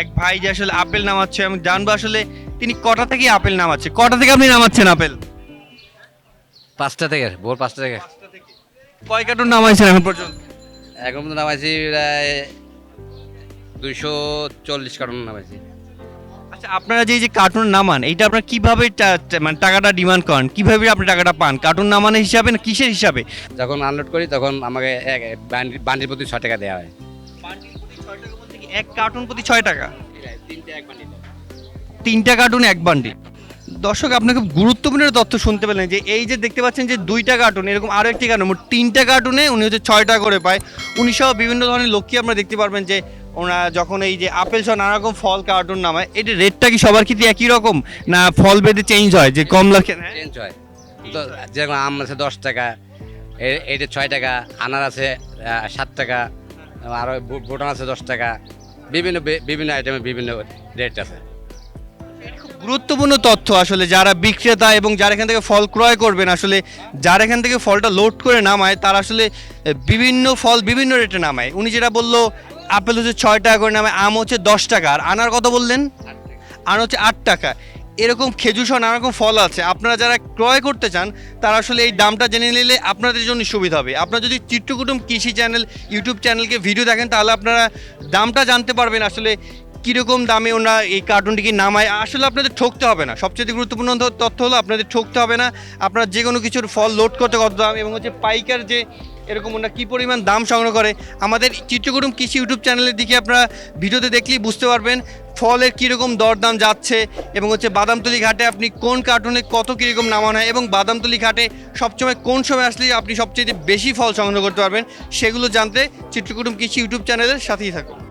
এক ভাই যে আসলে আপেল নামাচ্ছে আমি জানব আসলে তিনি কটা থেকে আপেল নামাচ্ছে? কটা থেকে আপনি নামাচ্ছেন আপেল? পাঁচটা থেকে ভোর পাঁচটা থেকে। কয় কার্টুন নামাইছেন এখন পর্যন্ত? এখন পর্যন্ত নামাইছি প্রায় দুইশো চল্লিশ কার্টন নামাইছি। আচ্ছা আপনারা যে যে কার্টুন নামান এইটা আপনারা কীভাবে মানে টাকাটা ডিমান্ড করেন? কীভাবে আপনি টাকাটা পান? কার্টুন নামানোর হিসাবে না কিসের হিসাবে? যখন আনলোড করি তখন আমাকে বান্ডিল প্রতি ছ টাকা দেওয়া হয়। এক কার্টুন প্রতি ছয় টাকা? তিনটে বান্ডিল কার্টুন এক বান্ডি দর্শক আপনাকে গুরুত্বপূর্ণ তথ্য শুনতে পেলেন যে এই যে দেখতে পাচ্ছেন যে দুইটা কার্টুন এরকম আরও একটি কার্টুন মোট তিনটা কার্টুনে উনি হচ্ছে ছয়টা করে পায়। উনি সহ বিভিন্ন ধরনের লোককে আপনারা দেখতে পারবেন যে ওনারা যখন এই যে আপেল সহ নানা রকম ফল কার্টুন নামায় এটা রেটটা কি সবার ক্ষেত্রে একই রকম? না ফল বেঁধে চেঞ্জ হয় যে কম লাগে? চেঞ্জ হয়। যেরকম আম আছে দশ টাকা এ- এইটা ছয় টাকা আনার আছে সাত টাকা আরও ভুটান আছে দশ টাকা। বিভিন্ন বিভিন্ন আইটেমে বিভিন্ন রেট আছে। গুরুত্বপূর্ণ তথ্য আসলে যারা বিক্রেতা এবং যারা এখান থেকে ফল ক্রয় করবেন আসলে যারা এখান থেকে ফলটা লোড করে নামায় তারা আসলে বিভিন্ন ফল বিভিন্ন রেটে নামায়। উনি যেটা বলল আপেল হচ্ছে ছয় টাকা করে নামায় আম হচ্ছে দশ টাকা। আর আনার কত বললেন? আর হচ্ছে আট টাকা। এরকম খেজুর সহ নানা রকম ফল আছে। আপনারা যারা ক্রয় করতে চান, তারা আসলে এই দামটা জেনে নিলে আপনাদের জন্য সুবিধা হবে। আপনারা যদি চিত্রকুটুম কৃষি চ্যানেল, ইউটিউব চ্যানেলকে ভিডিও দেখেন, তাহলে আপনারা দামটা জানতে পারবেন আসলে কীরকম দামে ওনারা এই কার্টুনটিকে নামায়। আসলে আপনাদের ঠকতে হবে না। সবচেয়ে গুরুত্বপূর্ণ তথ্য হলো আপনাদের ঠকতে হবে না। আপনারা যে কোনো কিছুর ফল লোড করতে কত দাম এবং হচ্ছে পাইকার যে এরকম ওনারা কী পরিমাণ দাম সংগ্রহ করে, আমাদের চিত্রকুটুম কৃষি ইউটিউব চ্যানেলের দিকে আপনারা ভিডিওতে দেখলেই বুঝতে পারবেন। ফলের কীরকম দরদাম যাচ্ছে এবং হচ্ছে বাদামতলি ঘাটে আপনি কোন কার্টুনে কত কীরকম নামানো হয় এবং বাদামতলি ঘাটে সবসময় কোন সময় আসলে আপনি সবচেয়ে বেশি ফল সংগ্রহ করতে পারবেন, সেগুলো জানতে চিত্রকুটুম কৃষি ইউটিউব চ্যানেলের সাথেই থাকুন।